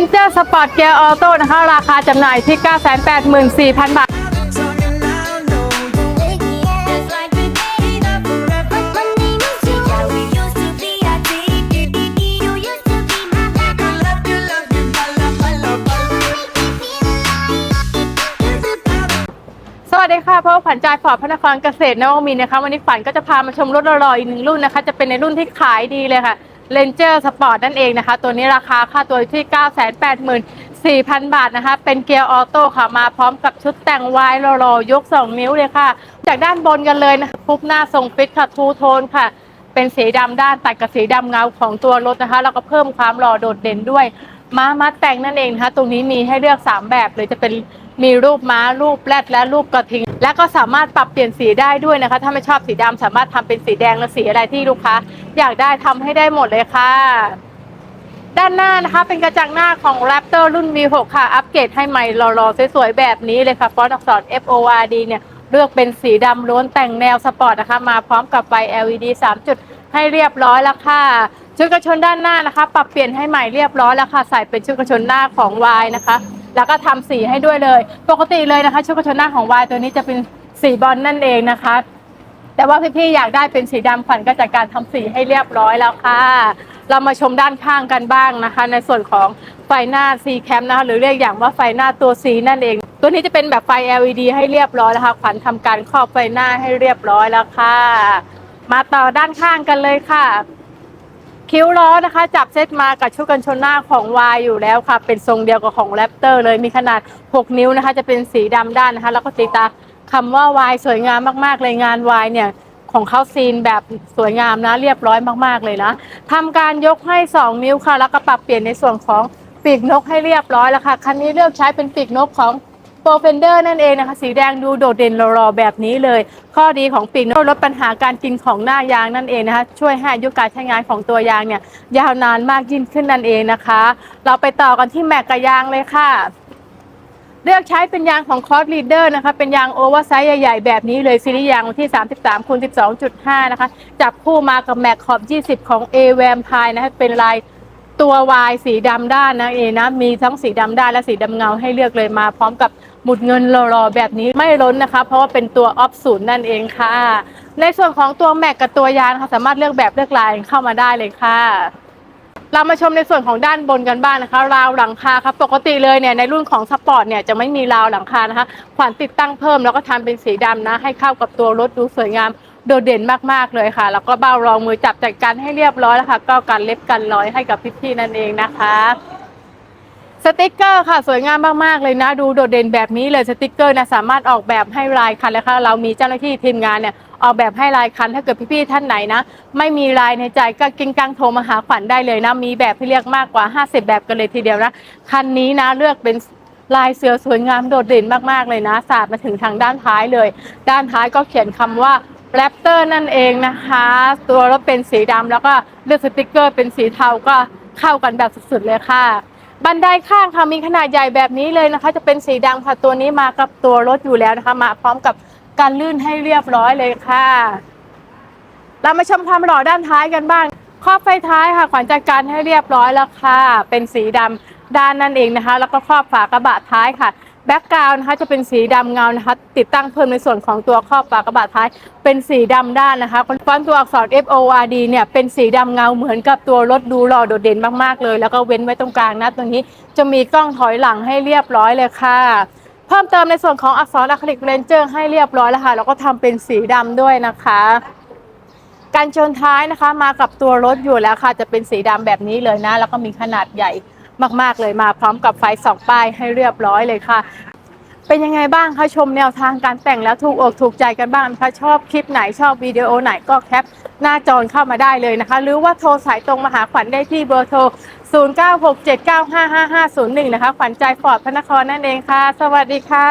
นเจอร์สปอร์ตเกียร์ออโต้นะคะ ราคาจำหน่ายที่ 984,000 บาทสดีค่ะพ่อขวัญใจฟอร์ดพระนครเกษตรนวมินนะคะ วันนี้ฝันก็จะพามาชมรถรอๆอีกหนึ่งรุ่นนะคะ จะเป็นในรุ่นที่ขายดีเลยค่ะ Ranger Sport นั่นเองนะคะ ตัวนี้ราคาค่าตัวที่ 984,000 บาทนะคะ เป็นเกียร์ออโต้ค่ะ มาพร้อมกับชุดแต่งวายรอๆยก 2 นิ้วเลยค่ะ จากด้านบนกันเลยนะคะปุ๊บหน้าทรงฟิตค่ะทูโทนค่ะ เป็นสีดำด้านตัดกับสีดำเงาของตัวรถนะคะ แล้วก็เพิ่มความหล่อโดดเด่นด้วย ม้ามัดแต่งนั่นเองนะคะตรงนี้มีให้เลือก 3 แบบเลยจะเป็นมีรูปม้ารูปแรดและรูปกระทิง และก็สามารถปรับเปลี่ยนสีได้ด้วยนะคะ ถ้าไม่ชอบสีดำสามารถทำเป็นสีแดงและสีอะไรที่ลูกค้า อยากได้ทำให้ได้หมดเลยค่ะ ด้านหน้านะคะ เป็นกระจังหน้าของ Raptor รุ่น V6 ค่ะ อัปเกรดให้ใหม่หล่อๆสวยๆแบบนี้เลยค่ะฟอนต์อักษร FORD เนี่ยเลือกเป็นสีดำล้วนแต่งแนวสปอร์ตนะคะ มาพร้อมกับไฟ LED 3 จุดให้เรียบร้อยแล้วค่ะ ชุดกระชนด้านหน้านะคะ ปรับเปลี่ยนให้ใหม่เรียบร้อยแล้วค่ะใส่เป็นชุดกระชนหน้าของ Y นะคะ แล้วก็ทำสีให้ด้วยเลย ปกติเลยนะคะ ชุดกระชนหน้าของ Y ตัวนี้จะเป็นสีบอลนั่นเองนะคะ แต่ว่าพี่ๆอยากได้เป็นสีดำขวัญก็จัดการทำสีให้เรียบร้อยแล้วค่ะ เรามาชมด้านข้างกันบ้างนะคะ ในส่วนของไฟหน้า C cam นะคะหรือเรียกอย่างว่าไฟหน้าตัว C นั่นเอง ตัวนี้จะเป็นแบบไฟ LED ให้เรียบร้อยแล้วค่ะขวัญทำการครอบไฟหน้าให้เรียบร้อยแล้วค่ะ มาต่อด้านข้างกันเลยค่ะ คิ้วล้อนะคะจับเซตมากับชุดกันชนหน้าของ Y อยู่แล้วค่ะ เป็นทรงเดียวกับของ Raptor เลยมีขนาด 6 นิ้วนะคะ จะเป็นสีดำด้านนะคะ แล้วก็ตีตาคำว่า Y สวยงามมากๆเลยงาน Y เนี่ยของเขาซีนแบบสวยงามนะ เรียบร้อยมากๆเลยนะทำการยกให้ 2 นิ้วค่ะ แล้วก็ปรับเปลี่ยนในส่วนของปีกนกให้เรียบร้อยแล้วค่ะคันนี้เลือกใช้เป็นปีกนกของ โปรเฟนเดอร์นั่นเองนะคะ สีแดงดูโดดเด่นรอๆแบบนี้เลย ข้อดีของปีกนกลดปัญหาการกินของหน้ายางนั่นเองนะคะ ช่วยให้อายุการใช้งานของตัวยางเนี่ยยาวนานมากยิ่งขึ้นนั่นเองนะคะ เราไปต่อกันที่แม็กกับยางเลยค่ะเลือกใช้เป็นยางของคอร์สลีดเดอร์นะคะ เป็นยางโอเวอร์ไซส์ใหญ่ๆ แบบนี้เลยซีรีส์ยางที่ 33คูณ12.5 นะคะ จับคู่มากับแม็กขอบ 20 ของ A v a m p i r e นะคะเป็นลาย ตัว Y สีดำด้านนะเอนะ มีทั้งสีดำด้านและสีดำเงาให้เลือกเลยมาพร้อมกับหมุดเงินรอๆแบบนี้ไม่ล้นนะคะ เพราะว่าเป็นตัวออฟศูนย์นั่นเองค่ะ ในส่วนของตัวแม็กกับตัวยานะคะสามารถเลือกแบบเลือกลายเข้ามาได้เลยค่ะ เรามาชมในส่วนของด้านบนกันบ้างนะคะ ราวหลังคาครับปกติเลยเนี่ยในรุ่นของสปอร์ตเนี่ยจะไม่มีราวหลังคานะคะขวัญติดตั้งเพิ่มแล้วก็ทำเป็นสีดำนะ ให้เข้ากับตัวรถดูสวยงาม โดดเด่นมากๆเลยค่ะ แล้วก็เบ้ารองมือจับจัดการให้เรียบร้อยแล้วค่ะ ก็การเล็บกันร้อยให้กับพี่ๆนั่นเองนะคะสติกเกอร์ค่ะสวยงามมากๆเลยนะ ดูโดดเด่นแบบนี้เลยสติกเกอร์นะสามารถออกแบบให้ลายคันเลยค่ะ เรามีเจ้าหน้าที่ทีมงานเนี่ยออกแบบให้ลายคันถ้าเกิดพี่ๆท่านไหนนะ ไม่มีลายในใจก็กิ้งกังโทรมาหาขวัญได้เลยนะ มีแบบให้เลือกมากกว่า 50 แบบกันเลยทีเดียวนะ คันนี้นะเลือกเป็นลายเสือสวยงามโดดเด่นมากๆเลยนะสาดมาถึงทางด้านท้ายเลย ด้านท้ายก็เขียนคำว่า แรปเตอร์นั่นเองนะคะ ตัวรถเป็นสีดำแล้วก็เลือกสติกเกอร์เป็นสีเทาก็เข้ากันแบบสุดๆเลยค่ะ บันไดข้างค่ะมีขนาดใหญ่แบบนี้เลยนะคะ จะเป็นสีดำค่ะตัวนี้มากับตัวรถอยู่แล้วนะคะ มาพร้อมกับการลื่นให้เรียบร้อยเลยค่ะ เรามาชมความหล่อด้านท้ายกันบ้างครอบไฟท้ายค่ะขวัญจัดการให้เรียบร้อยแล้วค่ะ เป็นสีดำด้านนั่นเองนะคะ แล้วก็ครอบฝากระบะท้ายค่ะ แบ็กกราวน์นะคะจะเป็นสีดำเงานะคะ ติดตั้งเพิ่มในส่วนของตัวครอบฝากระบะท้าย เป็นสีดำด้านนะคะฟอนต์ตัวอักษร F O R D เนี่ยเป็นสีดำเงาเหมือนกับตัวรถดูหล่อโดดเด่นมากๆเลย แล้วก็เว้นไว้ตรงกลางนะตรงนี้จะมีกล้องถอยหลังให้เรียบร้อยเลยค่ะเพิ่มเติมในส่วนของอักษรอะคริลิกเรนเจอร์ให้เรียบร้อยแล้วค่ะแล้วก็ทำเป็นสีดำด้วยนะคะการชนท้ายนะคะมากับตัวรถอยู่แล้วค่ะ จะเป็นสีดำแบบนี้เลยนะ แล้วก็มีขนาดใหญ่ มาก ๆ เลยมาพร้อมกับไฟสองป้ายให้เรียบร้อยเลยค่ะ เป็นยังไงบ้างคะชมแนวทางการแต่งแล้วถูกอกถูกใจกันบ้างคะชอบคลิปไหนชอบวิดีโอไหนก็แคปหน้าจอเข้ามาได้เลยนะคะ หรือว่าโทรสายตรงมาหาขวัญได้ที่เบอร์โทร 0967955501 นะคะขวัญใจฟอร์ดพระนครนั่นเองค่ะ สวัสดีค่ะ